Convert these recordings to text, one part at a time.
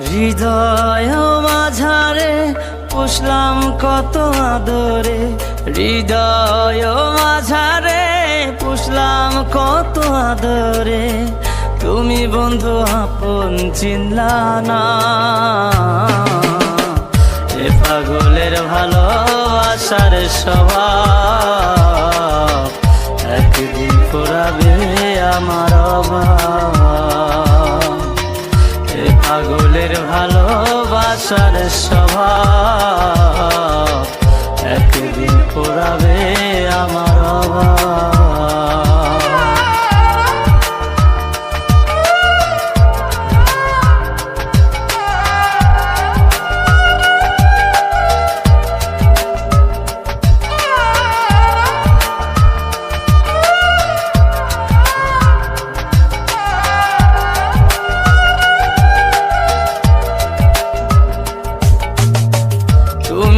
হৃদয় মাঝারে পুষলাম কত আদরে। হৃদয় মাঝারে পুষলাম কত আদরে। তুমি বন্ধু আপন চিনলা না। এ পাগলের ভালো ভালোবাসার স্বভাব। একদিন পুরাবে আমার অভাব। ভালোবাসার স্বভাব।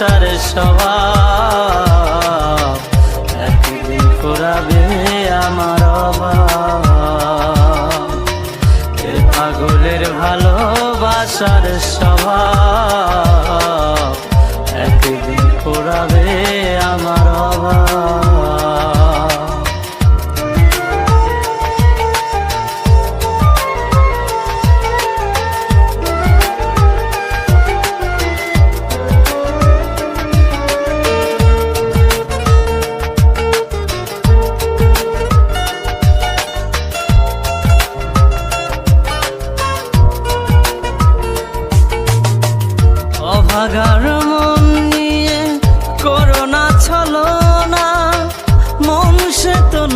ভালোবাসার স্বভাব। একদিন আমার এ পাগলের ভালোবাসার স্বভাব। একদিন করাবে আমার অভাব।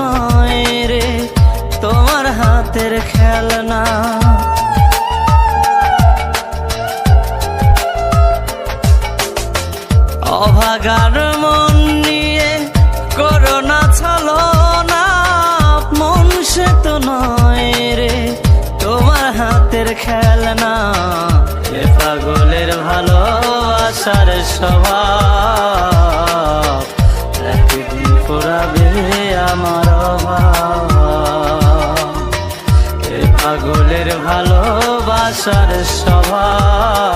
নয় রে, তোমার হাতের খেলনা। অভাগার মন নিয়ে করোনা ছলো মন সে তো নয় রে, তোমার হাতের খেলনা। এ পাগলের ভালোবাসার স্বভাব। পাগলের ভালোবাসার স্বভাব।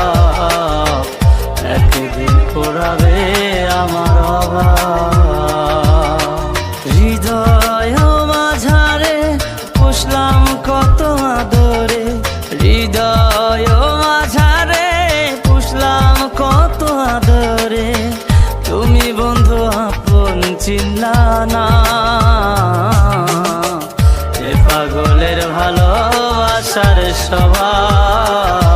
ভালোবাসার স্বভাব।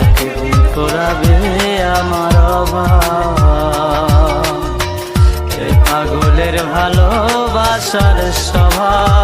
একদিন আমার পাগলের ভালোবাসার স্বভাব?